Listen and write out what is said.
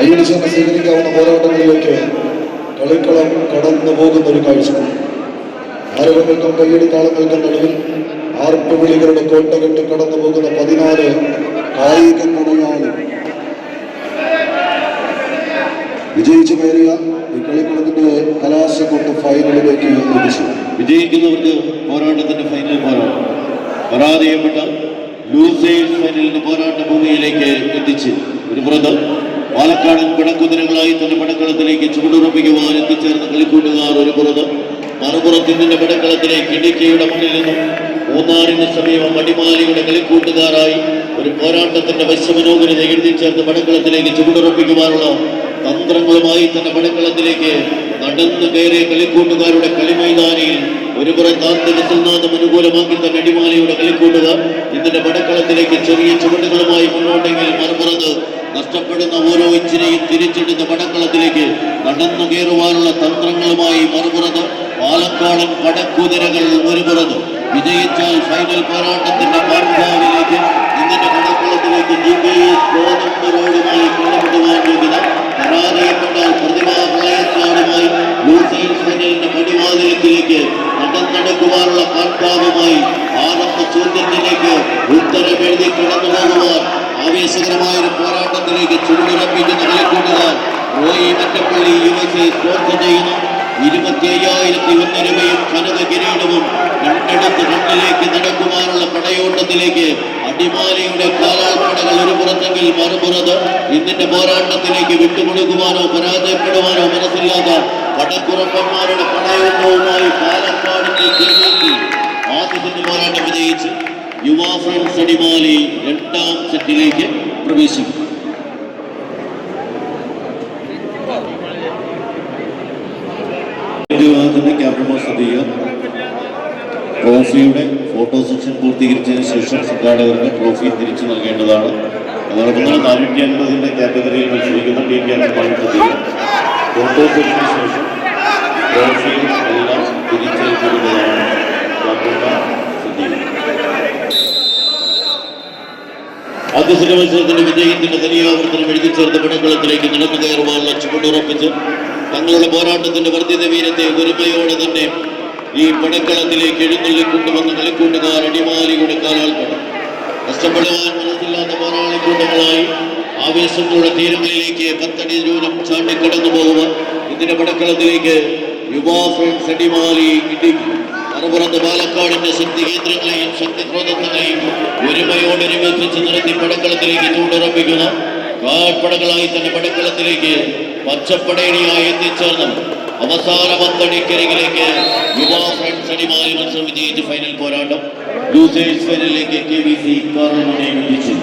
തന്നെ സ്വീകരിക്കാവുന്ന പോരാട്ടങ്ങളിലേക്ക് കളിക്കളം കടന്നു പോകുന്ന ഒരു കാഴ്ച. ആരവങ്ങൾക്കും കയ്യടി താളങ്ങൾക്കും നടുവിൽ ആർപ്പുവിളികളുടെ കോട്ടകെട്ട് കടന്നു പോകുന്ന പതിനാല് കായിക ഗുണങ്ങളാണ് വിജയിച്ചു കയറിയ ഈ കളിക്കളത്തിന്റെ കലാശ കൊണ്ട് ഫൈനലിലേക്ക് ലഭിച്ചു വിജയിക്കുന്നവർക്ക് പോരാട്ടത്തിന്റെ ഫൈനൽ പോരാട്ടം പരാജയപ്പെട്ട ലൂസേഴ്സ് ഫൈനലിന്റെ പോരാട്ട ഭൂമിയിലേക്ക് എത്തിച്ച് ഒരു പുറത്ത് പാലക്കാടൻ പിടക്കുതിരകളായി തന്റെ പടക്കളത്തിലേക്ക് ചൂടുറപ്പിക്കുവാൻ എത്തിച്ചേർന്ന കളിക്കൂട്ടുകാർ ഒരു പുറത്ത്. മറുപുറത്ത് ഇതിന്റെ പടക്കളത്തിലേക്ക് ഇടുക്കിയുടെ മണ്ണിൽ നിന്നും മൂന്നാറിന് സമീപം അടിമാലിയുടെ കളിക്കൂട്ടുകാരായി ഒരു പോരാട്ടത്തിന്റെ വശ്യമനോഹരത എഴുതി ചേർത്ത് പടക്കളത്തിലേക്ക് ചൂടുറപ്പിക്കുവാനുള്ള തന്ത്രങ്ങളുമായി തന്റെ പടക്കളത്തിലേക്ക് നടന്നു കയറിയ കളിക്കൂട്ടുകാരുടെ കളിമൈതാനിയിൽ ഒരു പുറത്താന്തിക സിദ്ധാന്തം അനുകൂലമാക്കി തന്നെ അടിമാലിയുടെ കളിക്കൂട്ടുക ഇതിന്റെ പടക്കളത്തിലേക്ക് ചെറിയ ചുവടുകളുമായി മുന്നോട്ടെങ്കിൽ മറുപുറത്ത് നഷ്ടപ്പെടുന്ന ഓരോ ഇഞ്ചിനെയും തിരിച്ചെടുത്ത പടക്കളത്തിലേക്ക് നടന്നു കയറുവാനുള്ള തന്ത്രങ്ങളുമായി മറുപുറത്ത് പാലക്കാടൻ പടക്കുതിരകൾ ഒരു പുറത്ത് വിജയിച്ചാൽ ഫൈനൽ പോരാട്ടത്തിന്റെ പാർഭാവിലേക്ക് ഇതിന്റെ പടക്കളത്തിലേക്ക് പരാജയപ്പെട്ടാൽ പ്രതിഭാ പ്രളയക്കാടുമായി ഫൈനലിന്റെ പടിവാതിലത്തിലേക്ക് നടന്നെടുക്കുവാനുള്ള കാൽഭാവമായി ആനന്ദ ചോദ്യത്തിലേക്ക് ഉത്തരമെഴുതി കടന്നു പോകുവാൻ ആവേശകരമായ ഒരു പോരാട്ടത്തിലേക്ക് ചുവടുറപ്പിക്കുന്ന കളിക്കൂട്ടുകാർ റോയി മറ്റപ്പള്ളി യുവസെ സ്പോർട്ട് ചെയ്യുന്നു. ഇരുപത്തി അയ്യായിരത്തി ഒന്ന് രൂപയും കനക കിരീടവും രണ്ടിടത്ത് രണ്ടിലേക്ക് നടക്കുവാനുള്ള പടയോട്ടത്തിലേക്ക് അടിമാലിയുടെ കാലാൾപ്പടകൾ ഒരു പുറത്തെങ്കിൽ മറുപുറത്ത്. ഇന്നിന്റെ പോരാട്ടത്തിലേക്ക് വിട്ടുകൊടുക്കുവാനോ പരാജയപ്പെടുവാനോ മനസ്സില്ലാത്ത പടക്കുറപ്പന്മാരുടെ പടയവുമായി പാലക്കാടിന്റെ ജയിച്ചു ആദ്യത്തിന്റെ പോരാട്ടം വിജയിച്ച് യുവാഫ്രം ഫ്രണ്ട്സ് എട്ടാം സെറ്റിലേക്ക് പ്രവേശിക്കും. ട്രോഫിയുടെ ഫോട്ടോ സെക്ഷൻ പൂർത്തീകരിച്ചതിന് ശേഷം സംഘാടകർക്ക് ട്രോഫി തിരിച്ചു നൽകേണ്ടതാണ്. അതോടൊപ്പം തന്നെ നാനൂറ്റി അൻപതിന്റെ കാറ്റഗറിയിൽ മത്സരിക്കുന്ന ടീം ക്യാപ്റ്റന്മാർക്ക് ചെയ്യുക സെക്ഷന് ശേഷം ട്രോഫി എല്ലാം തിരിച്ചേൽപ്പിക്കുന്നതാണ് ക്യാപ്റ്റന്മാർ മത്സരത്തിന്റെ വിജയത്തിന്റെ തനിയാവർത്തനം എഴുതി ചേർത്ത പടക്കളത്തിലേക്ക് നടന്നു കയറുവാനുള്ള ചുവടുറപ്പിച്ച് തങ്ങളുടെ പോരാട്ടത്തിന്റെ വർദ്ധിത വീരത്തെ ഒരുമയോടെ തന്നെ ഈ പടക്കളത്തിലേക്ക് എഴുന്നള്ളി കൊണ്ടുവന്ന കളിക്കൂട്ടുകാർ അടിമാലി കൊടുക്കാൻ ആൾക്കാർ കഷ്ടപ്പെടുവാൻ മനസ്സില്ലാത്ത പോരാളിക്കൂട്ടങ്ങളായി ആവേശങ്ങളുടെ തീരങ്ങളിലേക്ക് പത്തടി ദൂരം ചാണ്ടി കടന്നു പോകുവാൻ ഇതിന്റെ പടക്കളത്തിലേക്ക് യുവാ ഇടുക്കി. മറുപുറത്ത് പാലക്കാടിന്റെ ശക്തി കേന്ദ്രങ്ങളെയും ശക്തി സ്രോതസ്സുകളെയും ഒരുമയോടെ ഒരുമിപ്പിച്ച് നിർത്തി പടക്കളത്തിലേക്ക് ചൂടുറപ്പിക്കുന്ന കാൽപ്പടകളായി തന്നെ പടക്കളത്തിലേക്ക് പച്ചപ്പടയണിയായി എത്തിച്ചേർന്നു. അവസാന പത്തടിക്കരികിലേക്ക് യുവാ ഫ്രണ്ട്സ് അടിമാലി മത്സരം വിജയിച്ച് ഫൈനൽ പോരാട്ടം. ലൂസേഴ്സ് ഫൈനലിലേക്ക് കെ വി സി കാർണുമണി എത്തിച്ചു